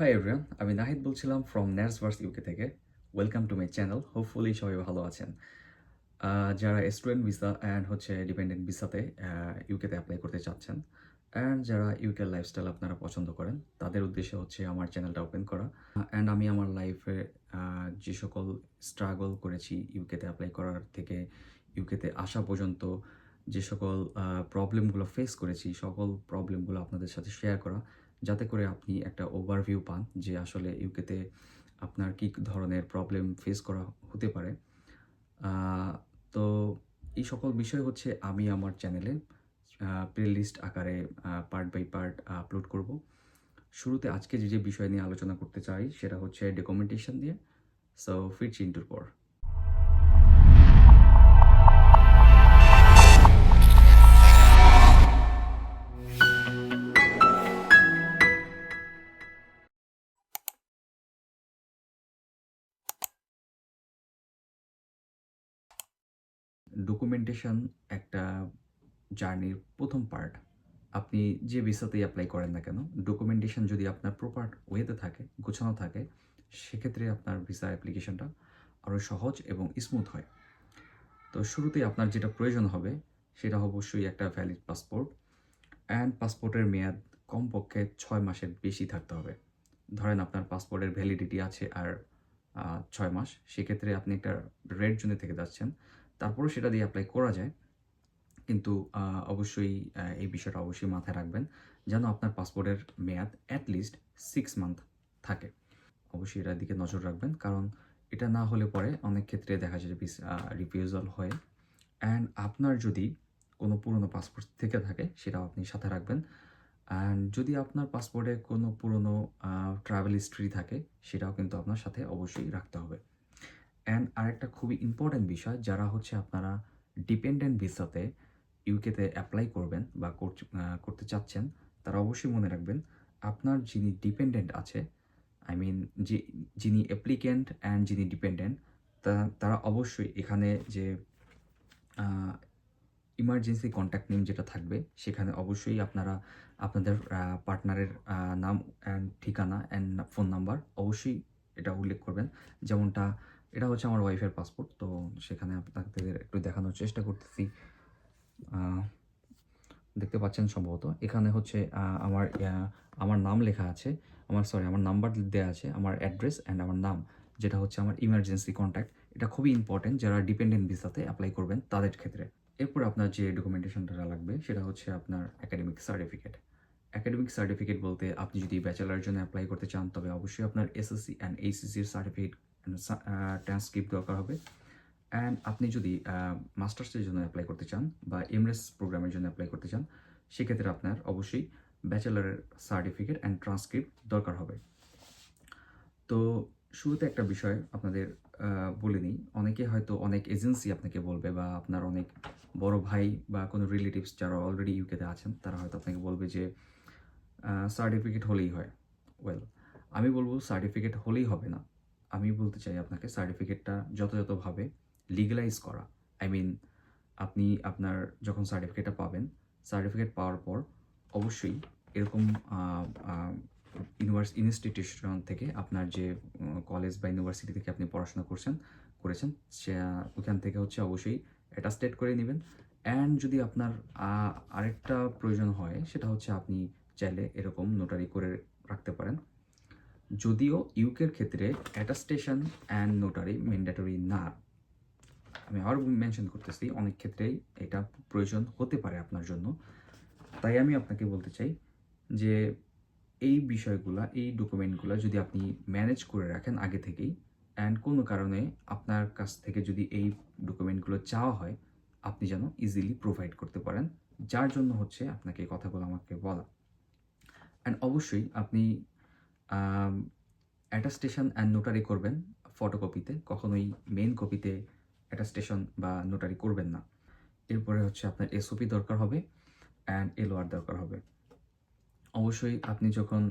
Hi everyone আমি নাহিদ বলছিলাম from Nurseverse UK থেকে। Welcome to my channel hopefully সবাই ভালো আছেন। যারা স্টুডেন্ট ভিসা অ্যান্ড হচ্ছে ডিপেন্ডেন্ট ভিসাতে ইউকেতে অ্যাপ্লাই করতে চাচ্ছেন অ্যান্ড যারা ইউকের লাইফস্টাইল আপনারা পছন্দ করেন, তাদের উদ্দেশ্যে হচ্ছে আমার চ্যানেলটা ওপেন করা। অ্যান্ড আমি আমার লাইফে যে সকল স্ট্রাগল করেছি ইউকেতে অ্যাপ্লাই করার থেকে ইউকেতে আসা পর্যন্ত, যে সকল প্রবলেমগুলো ফেস করেছি, সকল প্রবলেমগুলো আপনাদের সাথে শেয়ার করা যাতে করে আপনি একটা ওভারভিউ পান যে আসলে ইউকেতে আপনার কী ধরনের প্রবলেম ফেস করা হতে পারে। তো এই সকল বিষয় হচ্ছে আমি আমার চ্যানেলে প্লে লিস্ট আকারে পার্ট বাই পার্ট আপলোড করব। শুরুতে আজকে যে যে বিষয় নিয়ে আলোচনা করতে চাই সেটা হচ্ছে ডকুমেন্টেশন দিয়ে। সো ফিরছি ইন্টুর পর। ডকুমেন্টেশন একটা জার্নির প্রথম পার্ট আপনি যে ভিসাতেই অ্যাপ্লাই করেন না কেন ডকুমেন্টেশন যদি আপনার প্রপার ওয়েতে থাকে, গোছানো থাকে, সেক্ষেত্রে আপনার ভিসা অ্যাপ্লিকেশনটা আরও সহজ এবং স্মুথ হয়। তো শুরুতেই আপনার যেটা প্রয়োজন হবে, সেটা অবশ্যই একটা ভ্যালিড পাসপোর্ট অ্যান্ড পাসপোর্টের মেয়াদ কমপক্ষে ছয় মাসের বেশি থাকতে হবে। ধরেন আপনার পাসপোর্টের ভ্যালিডিটি আছে আর ছয় মাস, সেক্ষেত্রে আপনি একটা রেড জোনে থেকে যাচ্ছেন। তারপরেও সেটা দিয়ে অ্যাপ্লাই করা যায়। কিন্তু অবশ্যই এই বিষয়টা অবশ্যই মাথায় রাখবেন যেন আপনার পাসপোর্টের মেয়াদ অ্যাট লিস্ট সিক্স মান্থ থাকে। অবশ্যই এটার দিকে নজর রাখবেন কারণ এটা না হলে পরে অনেক ক্ষেত্রে দেখা যায় রিফিউজাল হয়। অ্যান্ড আপনার যদি কোনো পুরনো পাসপোর্ট থেকে থাকে সেটাও আপনি সাথে রাখবেন। অ্যান্ড যদি আপনার পাসপোর্টে কোনো পুরনো ট্রাভেল হিস্ট্রি থাকে সেটাও কিন্তু আপনার সাথে অবশ্যই রাখতে হবে। অ্যান্ড আরেকটা খুবই ইম্পর্ট্যান্ট বিষয়, যারা হচ্ছে আপনারা ডিপেন্ডেন্ট ভিসাতে ইউকেতে অ্যাপ্লাই করবেন বা করতে- চাচ্ছেন, তারা অবশ্যই মনে রাখবেন, আপনার যিনি ডিপেন্ডেন্ট আছে আই মিন যে, যিনি অ্যাপ্লিকেন্ট অ্যান্ড যিনি ডিপেন্ডেন্ট তারা অবশ্যই এখানে যে ইমার্জেন্সি কন্ট্যাক্ট নেম যেটা থাকবে, সেখানে অবশ্যই আপনারা আপনাদের পার্টনারের নাম অ্যান্ড ঠিকানা অ্যান্ড ফোন নাম্বার অবশ্যই এটা উল্লেখ করবেন। যেমনটা এটা হচ্ছে আমার ওয়াইফের পাসপোর্ট তো সেখানে আপনাদের একটু দেখানোর চেষ্টা করতেছি। দেখতে পাচ্ছেন সম্ভবত। এখানে হচ্ছে আমার আমার নাম লেখা আছে। আমার সরি আমার নাম্বার দেওয়া আছে, আমার অ্যাড্রেস অ্যান্ড আমার নাম, যেটা হচ্ছে আমার ইমার্জেন্সি কন্ট্যাক্ট এটা খুবই ইম্পর্টেন্ট যারা ডিপেন্ডেন্ট ভিসাতে অ্যাপ্লাই করবেন তাদের ক্ষেত্রে। এরপর আপনার যে ডকুমেন্টেশনটা লাগবে, সেটা হচ্ছে আপনার একাডেমিক সার্টিফিকেট একাডেমিক সার্টিফিকেট বলতে আপনি যদি ব্যাচেলার জন্য অ্যাপ্লাই করতে চান, তবে অবশ্যই আপনার এসএসসি অ্যান্ড এইচএসসির সার্টিফিকেট ট্রান্সক্রিপ্ট দরকার হবে। অ্যান্ড আপনি যদি মাস্টার্সের জন্য অ্যাপ্লাই করতে চান বা এমরেস প্রোগ্রামের জন্য অ্যাপ্লাই করতে চান, সেক্ষেত্রে আপনার অবশ্যই ব্যাচেলারের সার্টিফিকেট অ্যান্ড ট্রান্সক্রিপ্ট দরকার হবে। তো শুরুতে একটা বিষয় আপনাদের বলে নিই। অনেকে হয়তো অনেক এজেন্সি আপনাকে বলবে বা আপনার অনেক বড় ভাই বা কোনো রিলেটিভস যারা অলরেডি ইউকেতে আছেন, তারা হয়তো আপনাকে বলবে যে সার্টিফিকেট হলেই হয়। ওয়েল আমি বলব সার্টিফিকেট হলেই হবে না। আমি বলতে চাই আপনাকে সার্টিফিকেটটা যথাযথভাবে লিগালাইজ করা। আই মিন আপনি আপনার যখন সার্টিফিকেটটা পাবেন সার্টিফিকেট পাওয়ার পর অবশ্যই এরকম ইউনিভার্স ইনস্টিটিউশন থেকে আপনার যে কলেজ বা ইউনিভার্সিটি থেকে আপনি পড়াশোনা করছেন, করেছেন, সে, ওখান থেকে হচ্ছে অবশ্যই অ্যাটাস্টেড করে নেবেন। অ্যান্ড যদি আপনার আরেকটা প্রয়োজন হয়, সেটা হচ্ছে আপনি চাইলে এরকম নোটারি করে রাখতে পারেন। যদিও ইউকের ক্ষেত্রে অ্যাটাস্টেশন অ্যান্ড নোটারি ম্যান্ডেটরি না। আমি আবার মেনশন করতেছি, অনেক ক্ষেত্রেই এটা প্রয়োজন হতে পারে আপনার জন্য। তাই আমি আপনাকে বলতে চাই যে এই বিষয়গুলা, এই ডকুমেন্টগুলো যদি আপনি ম্যানেজ করে রাখেন আগে থেকেই অ্যান্ড কোনো কারণে আপনার কাছ থেকে যদি এই ডকুমেন্টগুলো চাওয়া হয়, আপনি যেন ইজিলি প্রোভাইড করতে পারেন। যার জন্য হচ্ছে আপনাকে কথাগুলো আমাকে বলা। অ্যান্ড অবশ্যই আপনি অ্যাটাস্টেশন অ্যান্ড নোটারি করবেন ফটোকপিতে কখনোই মেন কপিতে অ্যাটাস্টেশন বা নোটারি করবেন না। এরপরে হচ্ছে আপনার এসওপি দরকার হবে অ্যান্ড এলওআর দরকার হবে। অবশ্যই আপনি যখন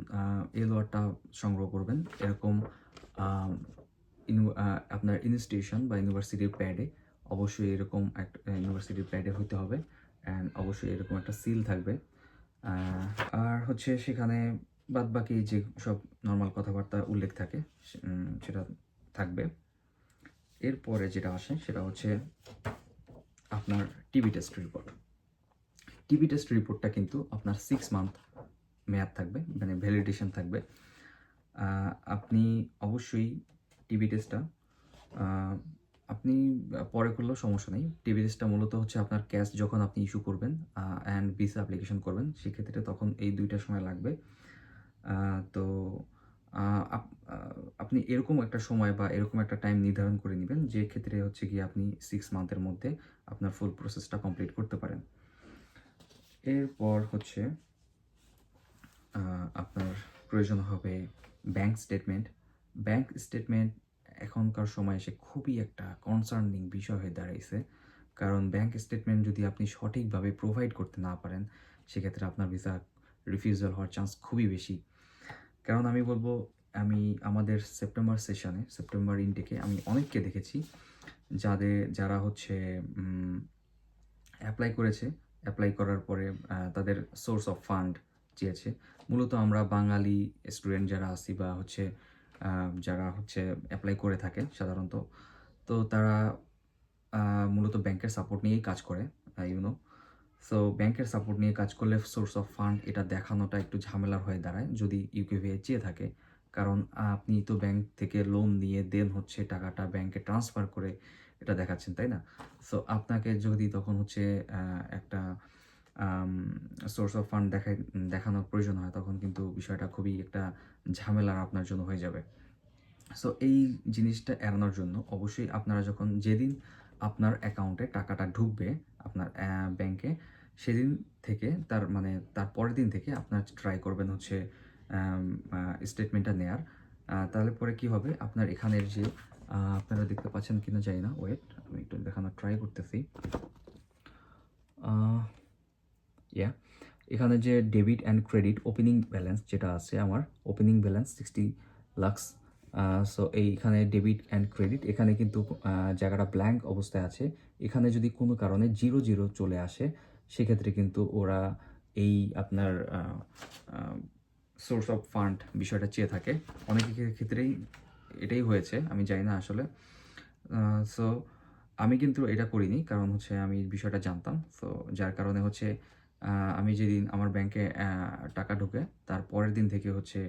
এলওআরটা সংগ্রহ করবেন, এরকম আপনার ইনস্টিটিউশন বা ইউনিভার্সিটির প্যাডে অবশ্যই এরকম একটা ইউনিভার্সিটির প্যাডে হতে হবে অ্যান্ড অবশ্যই এরকম একটা সিল থাকবে। আর হচ্ছে সেখানে বাদ বাকি যে সব নর্মাল কথাবার্তা উল্লেখ থাকে সেটা থাকবে। এরপরে যেটা আসে সেটা হচ্ছে আপনার TB test report TB test রিপোর্টটা কিন্তু আপনার সিক্স মান্থ মেয়াদ থাকবে মানে ভ্যালিডেশন থাকবে। আপনি অবশ্যই টিভি টেস্টটা আপনি পরে করলেও সমস্যা নেই। টিভি টেস্টটা মূলত হচ্ছে আপনার ক্যাশ যখন আপনি ইস্যু করবেন অ্যান্ড ভিসা অ্যাপ্লিকেশন করবেন, সেক্ষেত্রে তখন এই দুইটা সময় লাগবে। তো আপ- আপনি এরকম একটা সময় বা এরকম একটা টাইম নির্ধারণ করে নেবেন, যে ক্ষেত্রে হচ্ছে কি আপনি সিক্স মান্থের মধ্যে আপনার ফুল প্রসেসটা কমপ্লিট করতে পারেন। এরপর হচ্ছে আপনার প্রয়োজন হবে ব্যাংক স্টেটমেন্ট ব্যাংক স্টেটমেন্ট এখনকার সময় এসে খুবই একটা কনসার্নিং বিষয় হয়ে দাঁড়িয়েছে কারণ ব্যাংক স্টেটমেন্ট যদি আপনি সঠিকভাবে প্রোভাইড করতে না পারেন, সেক্ষেত্রে আপনার ভিসা রিফিউজাল হওয়ার চান্স খুবই বেশি। কারণ আমি বলব, আমি আমাদের সেপ্টেম্বর সেশনে সেপ্টেম্বর ইনটেকে আমি অনেককে দেখেছি যাদের যারা হচ্ছে অ্যাপ্লাই করেছে। অ্যাপ্লাই করার পরে তাদের সোর্স অফ ফান্ড চেয়েছে। মূলত আমরা বাঙালি স্টুডেন্ট যারা আছি বা হচ্ছে যারা হচ্ছে অ্যাপ্লাই করে থাকে সাধারণত, তো তারা মূলত ব্যাংকের সাপোর্ট নিয়েই কাজ করে ইউনো সো ব্যাংকের সাপোর্ট নিয়ে কাজ করলে সোর্স অফ ফান্ড এটা দেখানোটা একটু ঝামেলার হয়ে দাঁড়ায় যদি ইউকে ইউকেভিআই চেয়ে থাকে। কারণ আপনি তো ব্যাংক থেকে লোন নিয়ে দেন হচ্ছে টাকাটা ব্যাংকে ট্রান্সফার করে এটা দেখাচ্ছেন, তাই না? সো আপনাকে যদি তখন হচ্ছে একটা সোর্স অফ ফান্ড দেখাই দেখানোর প্রয়োজন হয় তখন কিন্তু বিষয়টা খুবই একটা ঝামেলার আপনার জন্য হয়ে যাবে। সো এই জিনিসটা এড়ানোর জন্য অবশ্যই আপনারা যখন যেদিন আপনার অ্যাকাউন্টে টাকাটা ঢুকবে আপনার ব্যাংকে সেদিন থেকে তার মানে তার পরের দিন থেকে আপনার ট্রাই করবেন হচ্ছে স্টেটমেন্টটা নেয়ার। তাহলে পরে কি হবে? আপনার এখানের যে আপনারা দেখতে পাচ্ছেন কিনা জানি না। ওয়েট আমি একটু দেখানোর ট্রাই করতেছি। ইয়া এখানে যে debit and credit opening balance যেটা আছে আমার opening balance sixty lakhs so এইখানে ডেবিট অ্যান্ড ক্রেডিট এখানে কিন্তু জায়গাটা ব্ল্যাঙ্ক অবস্থায় আছে। এখানে যদি কোনো কারণে জিরো জিরো চলে আসে, সেক্ষেত্রে কিন্তু ওরা এই আপনার সোর্স অফ ফান্ড বিষয়টা চেয়ে থাকে। অনেকের ক্ষেত্রেই এটাই হয়েছে, আমি জানি না আসলে। সো আমি কিন্তু এটা করিনি, কারণ হচ্ছে আমি বিষয়টা জানতাম। সো যার কারণে হচ্ছে আমি যেদিন আমার ব্যাংকে টাকা ঢোকে, তার পরের দিন থেকে হচ্ছে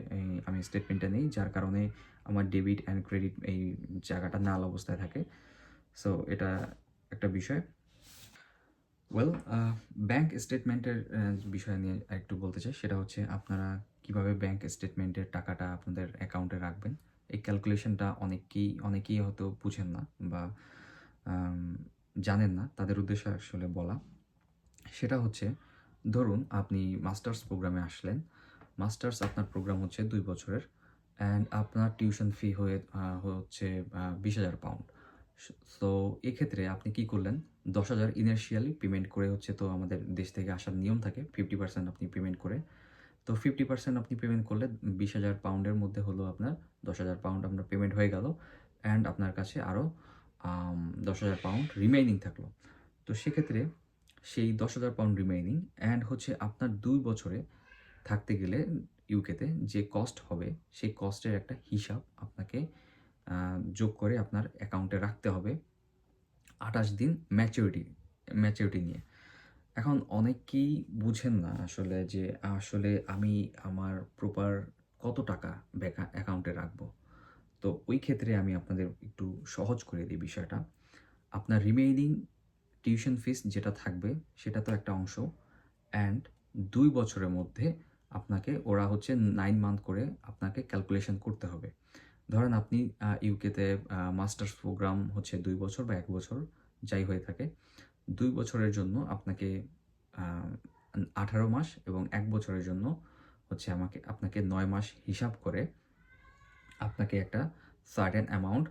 আমি স্টেটমেন্টটা নেই, যার কারণে আমার ডেবিট অ্যান্ড ক্রেডিট এই জায়গাটা নাল অবস্থায় থাকে। সো এটা একটা বিষয়। ওয়েল ব্যাংক স্টেটমেন্টের বিষয় নিয়ে একটু বলতে চাই। সেটা হচ্ছে আপনারা কীভাবে ব্যাংক স্টেটমেন্টের টাকাটা আপনাদের অ্যাকাউন্টে রাখবেন? এই ক্যালকুলেশনটা অনেকেই অনেকেই হয়তো বুঝেন না বা জানেন না। তাদের উদ্দেশ্যে আসলে বলা। সেটা হচ্ছে ধরুন আপনি মাস্টার্স প্রোগ্রামে আসলেন। মাস্টার্স আপনার প্রোগ্রাম হচ্ছে দুই বছরের। অ্যান্ড আপনার টিউশন ফি হয়ে হচ্ছে বিশ হাজার পাউন্ড। সো, এক্ষেত্রে আপনি কি করলেন? দশ হাজার ইনার্শিয়ালি পেমেন্ট করে হচ্ছে তো আমাদের দেশ থেকে আসার নিয়ম থাকে ফিফটি পার্সেন্ট আপনি পেমেন্ট করে। তো ফিফটি পার্সেন্ট আপনি পেমেন্ট করলে বিশ হাজার পাউন্ডের মধ্যে হলো আপনার দশ হাজার পাউন্ড আপনার পেমেন্ট হয়ে গেল। অ্যান্ড আপনার কাছে আরও দশ হাজার পাউন্ড রিমেইনিং থাকল। তো সেক্ষেত্রে সেই দশ হাজার পাউন্ড রিমেইনিং অ্যান্ড হচ্ছে আপনার দুই বছরে থাকতে গেলে ইউকেতে যে কস্ট হবে, সেই কস্টের একটা হিসাব আপনাকে যোগ করে আপনার অ্যাকাউন্টে রাখতে হবে আঠাশ দিন ম্যাচিউরিটি ম্যাচিউরিটি নিয়ে। এখন অনেকেই বুঝেন না আসলে যে আসলে আমি আমার প্রপার কত টাকা ব্যাকা অ্যাকাউন্টে রাখব। তো ওই ক্ষেত্রে আমি আপনাদের একটু সহজ করে দিই বিষয়টা। আপনার রিমেইনিং টিউশন ফিস যেটা থাকবে, সেটা তো একটা অংশ। অ্যান্ড দুই বছরের মধ্যে আপনাকে, ওরা হচ্ছে নাইন মান্থ করে আপনাকে ক্যালকুলেশন করতে হবে। ধরেন আপনি ইউকেতে মাস্টার্স প্রোগ্রাম হচ্ছে দুই বছর বা এক বছর যাই হয়ে থাকে। দুই বছরের জন্য আপনাকে আঠারো মাস এবং এক বছরের জন্য হচ্ছে আমাকে, আপনাকে নয় মাস হিসাব করে আপনাকে একটা সার্টেন অ্যামাউন্ট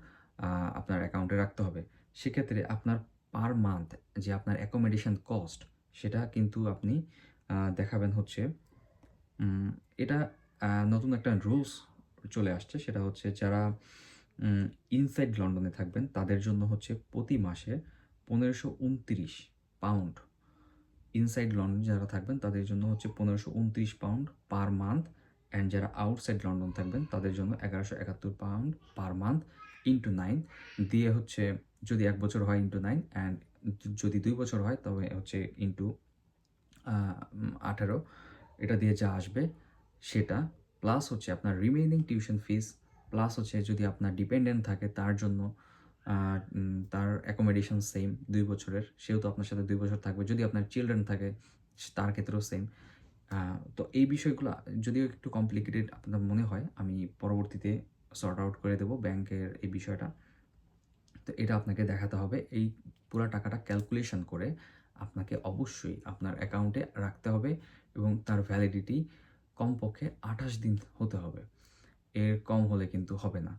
আপনার অ্যাকাউন্টে রাখতে হবে। সেক্ষেত্রে আপনার পার মান্থ যে আপনার অ্যাকোমোডেশন কস্ট সেটা কিন্তু আপনি দেখাবেন হচ্ছে এটা নতুন একটা রুলস চলে আসছে, সেটা হচ্ছে যারা ইনসাইড লন্ডনে থাকবেন, তাদের জন্য হচ্ছে প্রতি মাসে পনেরোশো উনত্রিশ পাউন্ড ইনসাইড লন্ডন যারা থাকবেন, তাদের জন্য হচ্ছে পনেরোশো উনত্রিশ পাউন্ড পার মান্থ অ্যান্ড যারা আউটসাইড লন্ডন থাকবেন, তাদের জন্য এগারোশো একাত্তর pound per month into nine দিয়ে হচ্ছে যদি এক বছর হয় ইন্টু নাইন অ্যান্ড যদি দুই বছর হয়, তবে হচ্ছে ইন্টু আঠেরো। এটা দিয়ে যা আসবে সেটা প্লাস হচ্ছে আপনার রিমেইনিং টিউশন ফিস প্লাস হচ্ছে যদি আপনার ডিপেন্ডেন্ট থাকে তার জন্য তার অ্যাকোমোডেশন সেম দুই বছরের। সেও তো আপনার সাথে দুই বছর থাকবে। যদি আপনার চিলড্রেন থাকে, তার ক্ষেত্রেও সেম তো এই বিষয়গুলো যদিও একটু কমপ্লিকেটেড আপনার মনে হয়, আমি পরবর্তীতে সর্ট আউট করে দেবো ব্যাংকের এই বিষয়টা। তো এটা আপনাকে দেখাতে হবে। এই পুরো টাকাটা ক্যালকুলেশন করে আপনাকে অবশ্যই আপনার অ্যাকাউন্টে রাখতে হবে এবং তার ভ্যালিডিটি কমপক্ষে আঠাশ দিন হতে হবে। এর কম হলে কিন্তু হবে না।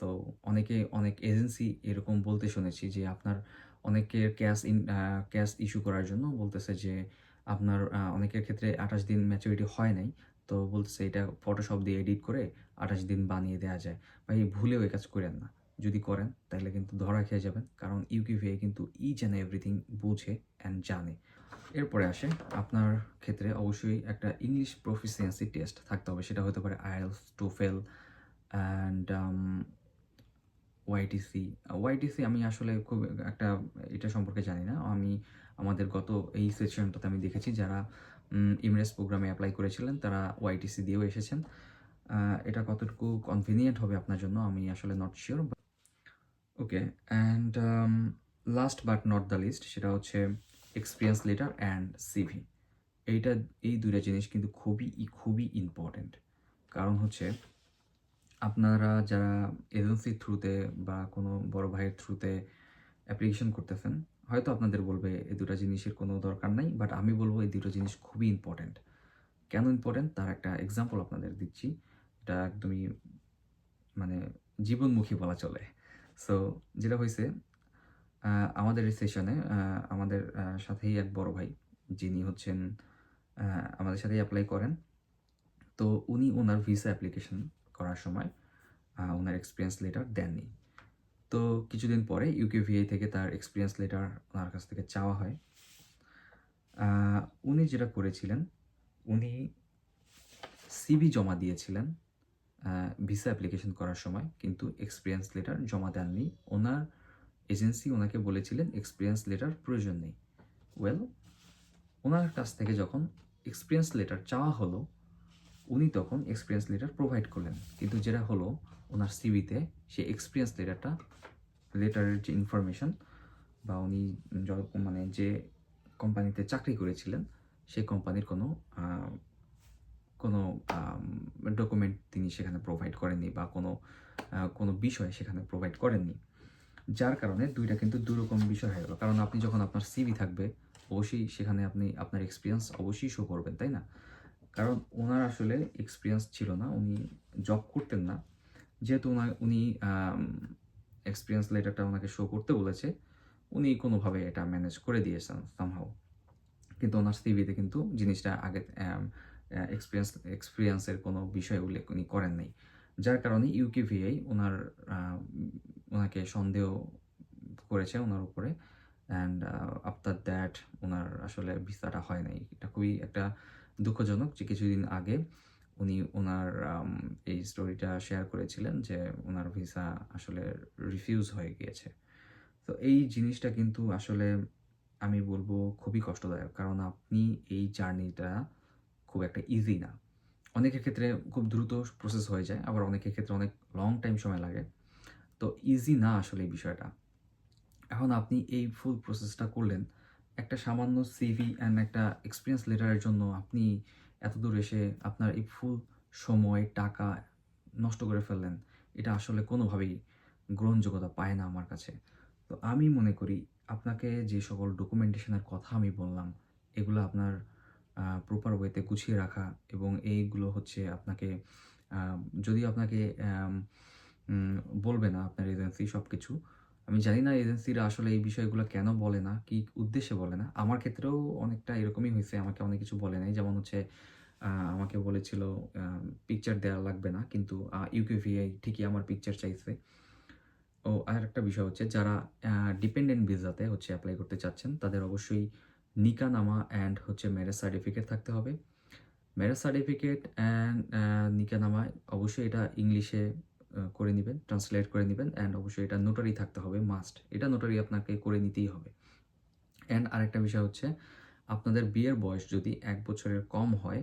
তো অনেকে, অনেক এজেন্সি এরকম বলতে শুনেছি যে আপনার অনেকের ক্যাশ ইন ক্যাশ ইস্যু করার জন্য বলতেছে যে আপনার অনেকের ক্ষেত্রে আঠাশ দিন ম্যাচুরিটি হয় নাই। তো বলতেছে এটা ফটোশপ দিয়ে এডিট করে আঠাশ দিন বানিয়ে দেওয়া যায়। ভাই, ভুলেও এই কাজ করেন না। যদি করেন, তাহলে কিন্তু ধরা খেয়ে যাবেন। কারণ ইউকিভিআই কিন্তু ইচ অ্যান্ড এভরিথিং বোঝে অ্যান্ড জানে। এরপরে আসে, আপনার ক্ষেত্রে অবশ্যই একটা ইংলিশ প্রফিসিয়েন্সি টেস্ট থাকতে হবে। সেটা হতে পারে IELTS TOEFL and YTC YTC আমি আসলে খুব একটা এটা সম্পর্কে জানি না। আমি আমাদের গত এই সেশনটাতে আমি দেখেছি যারা ইমরেস প্রোগ্রামে অ্যাপ্লাই করেছিলেন, তারা ওয়াইটিসি দিয়েও এসেছেন। এটা কতটুকু কনভিনিয়েন্ট হবে আপনার জন্য আমি আসলে not sure okay and last but not the least সেটা হচ্ছে এক্সপিরিয়েন্স লেটার অ্যান্ড সিভি এইটা, এই দুইটা জিনিস কিন্তু খুবই খুবই ইম্পর্ট্যান্ট কারণ হচ্ছে, আপনারা যারা এজেন্সির থ্রুতে বা কোনো বড় ভাইয়ের থ্রুতে অ্যাপ্লিকেশন করতেছেন, হয়তো আপনাদের বলবে, এই দুটো জিনিসের কোনো দরকার নাই বাট আমি বলব এই দুটো জিনিস খুবই ইম্পর্ট্যান্ট কেন ইম্পর্ট্যান্ট তার একটা এক্সাম্পল আপনাদের দিচ্ছি। এটা একদমই মানে জীবনমুখী বলা চলে। সো যেটা হয়েছে আমাদের সেশনে আমাদের সাথেই এক বড় ভাই, যিনি হচ্ছেন আমাদের সাথেই অ্যাপ্লাই করেন। তো উনি ওনার ভিসা অ্যাপ্লিকেশন করার সময় ওনার এক্সপিরিয়েন্স লেটার দেননি। তো কিছুদিন পরে ইউকেভিআই থেকে তার এক্সপিরিয়েন্স লেটার ওনার কাছ থেকে চাওয়া হয়। উনি যেটা করেছিলেন, উনি সিবি জমা দিয়েছিলেন। ভিসা অ্যাপ্লিকেশন করার সময় কিন্তু এক্সপিরিয়েন্স লেটার জমা দেননি। ওনার এজেন্সি ওনাকে বলেছিলেন এক্সপিরিয়েন্স লেটার প্রয়োজন নেই। ওয়েল ওনার কাছ থেকে যখন এক্সপিরিয়েন্স লেটার চাওয়া হলো, উনি তখন এক্সপিরিয়েন্স লেটার প্রোভাইড করলেন। কিন্তু যেটা হলো, ওনার সিভিতে সেই এক্সপিরিয়েন্স লেটারটা লেটারের যে ইনফরমেশন বা উনি মানে যে কোম্পানিতে চাকরি করেছিলেন সেই কোম্পানির কোনো কোনো ডকুমেন্ট তিনি সেখানে প্রোভাইড করেননি বা কোনো কোনো বিষয় সেখানে প্রোভাইড করেননি। যার কারণে দুইটা কিন্তু দুরকম বিষয় হয়ে গেল। কারণ আপনি যখন আপনার সিভি থাকবে, অবশ্যই সেখানে আপনি আপনার এক্সপিরিয়েন্স অবশ্যই শো করবেন, তাই না? কারণ ওনার আসলে এক্সপিরিয়েন্স ছিল না, উনি জব করতেন না। যেহেতু ওনার উনি এক্সপিরিয়েন্স লেটারটা ওনাকে শো করতে বলেছে, উনি কোনোভাবে এটা ম্যানেজ করে দিয়েছেন সামহাও কিন্তু ওনার সিভিতে কিন্তু জিনিসটা আগে এক্সপিরিয়েন্স এক্সপিরিয়েন্সের কোনো বিষয় উল্লেখ উনি করেন নাই। যার কারণে ইউকেভিআই ওনার ওনাকে সন্দেহ করেছে ওনার উপরে। অ্যান্ড আফটার দ্যাট ওনার আসলে ভিসাটা হয় নাই। এটা খুবই একটা দুঃখজনক যে কিছুদিন আগে উনি ওনার এই স্টোরিটা শেয়ার করেছিলেন যে ওনার ভিসা আসলে রিফিউজ হয়ে গিয়েছে। তো এই জিনিসটা কিন্তু আসলে আমি বলব খুবই কষ্টদায়ক। কারণ আপনি এই জার্নিটা খুব একটা ইজি না। অনেকের ক্ষেত্রে খুব দ্রুত প্রসেস হয়ে যায়, আবার অনেকের ক্ষেত্রে অনেক লং টাইম সময় লাগে। তো ইজি না আসলে এই বিষয়টা। এখন আপনি এই ফুল প্রসেসটা করলেন, একটা সামান্য সিভি অ্যান্ড একটা এক্সপিরিয়েন্স লেটারের জন্য আপনি এত দূর এসে আপনার এই ফুল সময়, টাকা নষ্ট করে ফেললেন, এটা আসলে কোনোভাবেই গ্রহণযোগ্যতা পায় না আমার কাছে। তো আমি মনে করি, আপনাকে যে সকল ডকুমেন্টেশনের কথা আমি বললাম, এগুলো আপনার প্রপার ওয়েতে গুছিয়ে রাখা এবং এইগুলো হচ্ছে আপনাকে যদি আপনাকে বলবে না আপনার এজেন্সি সব কিছু আমি জানি না এজেন্সিরা আসলে এই বিষয়গুলো কেন বলে না, কি উদ্দেশ্যে বলে না। আমার ক্ষেত্রেও অনেকটা এরকমই হয়েছে, আমাকে অনেক কিছু বলে নাই। যেমন হচ্ছে আমাকে বলেছিল পিকচার দেওয়া লাগবে না, কিন্তু ইউকেভিআই ঠিকই আমার পিকচার চাইছে। ও, আর একটা বিষয় হচ্ছে, যারা ডিপেন্ডেন্ট ভিসাতে হচ্ছে অ্যাপ্লাই করতে চাচ্ছেন, তাদের অবশ্যই নিকানামা অ্যান্ড হচ্ছে ম্যারেজ সার্টিফিকেট থাকতে হবে। ম্যারেজ সার্টিফিকেট অ্যান্ড নিকানামা অবশ্যই এটা ইংলিশে করে নেবেন ট্রান্সলেট করে নেবেন অ্যান্ড অবশ্যই এটা নোটারি থাকতে হবে মাস্ট এটা নোটারি আপনাকে করে নিতেই হবে। অ্যান্ড আরেকটা বিষয় হচ্ছে, আপনাদের বিয়ের বয়স যদি এক বছরের কম হয়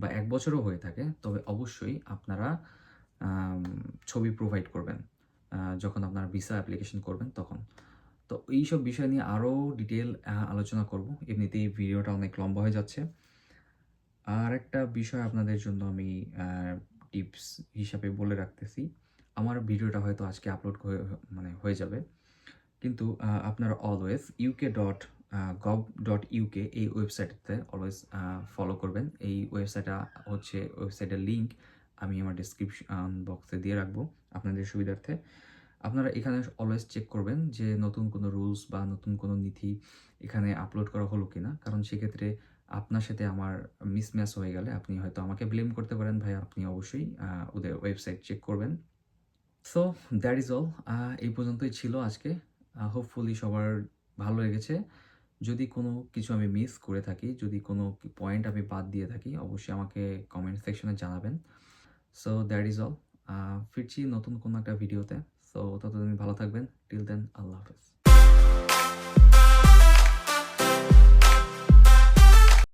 বা এক বছরও হয়ে থাকে, তবে অবশ্যই আপনারা ছবি প্রোভাইড করবেন যখন আপনারা ভিসা অ্যাপ্লিকেশন করবেন তখন। তো এইসব বিষয় নিয়ে আরও ডিটেল আলোচনা করব। এমনিতেই ভিডিওটা অনেক লম্বা হয়ে যাচ্ছে। আর একটা বিষয় আপনাদের জন্য আমি টিপস হিসাবে বলে রাখতেছি। আমার ভিডিওটা হয়তো আজকে আপলোড হয়ে মানে হয়ে যাবে। কিন্তু আপনারা always UK dot gov dot UK এই ওয়েবসাইটতে অলওয়েজ ফলো করবেন। এই ওয়েবসাইটটা হচ্ছে ওয়েবসাইটের লিঙ্ক আমি আমার ডিসক্রিপশন বক্সে দিয়ে রাখব আপনাদের সুবিধার্থে। আপনারা এখানে অলওয়েজ চেক করবেন যে নতুন কোনো রুলস বা নতুন কোনো নীতি এখানে আপলোড করা হলো কিনা। কারণ সেক্ষেত্রে আপনার সাথে আমার মিসম্যাচ হয়ে গেলে আপনি হয়তো আমাকে ব্লেম করতে পারেন ভাই, আপনি অবশ্যই ওদের ওয়েবসাইট চেক করবেন। সো দ্যাট ইজ অল এই পর্যন্তই ছিল আজকে। হোপফুলি সবার ভালো লেগেছে। যদি কোনো কিছু আমি মিস করে থাকি, যদি কোনো পয়েন্ট আমি বাদ দিয়ে থাকি, অবশ্যই আমাকে কমেন্ট সেকশনে জানাবেন। সো দ্যাট ইজ অল ফিরছি নতুন কোনো একটা ভিডিওতে সো ততদিন ভালো থাকবেন। টিল দেন আল্লাহ হাফেজ।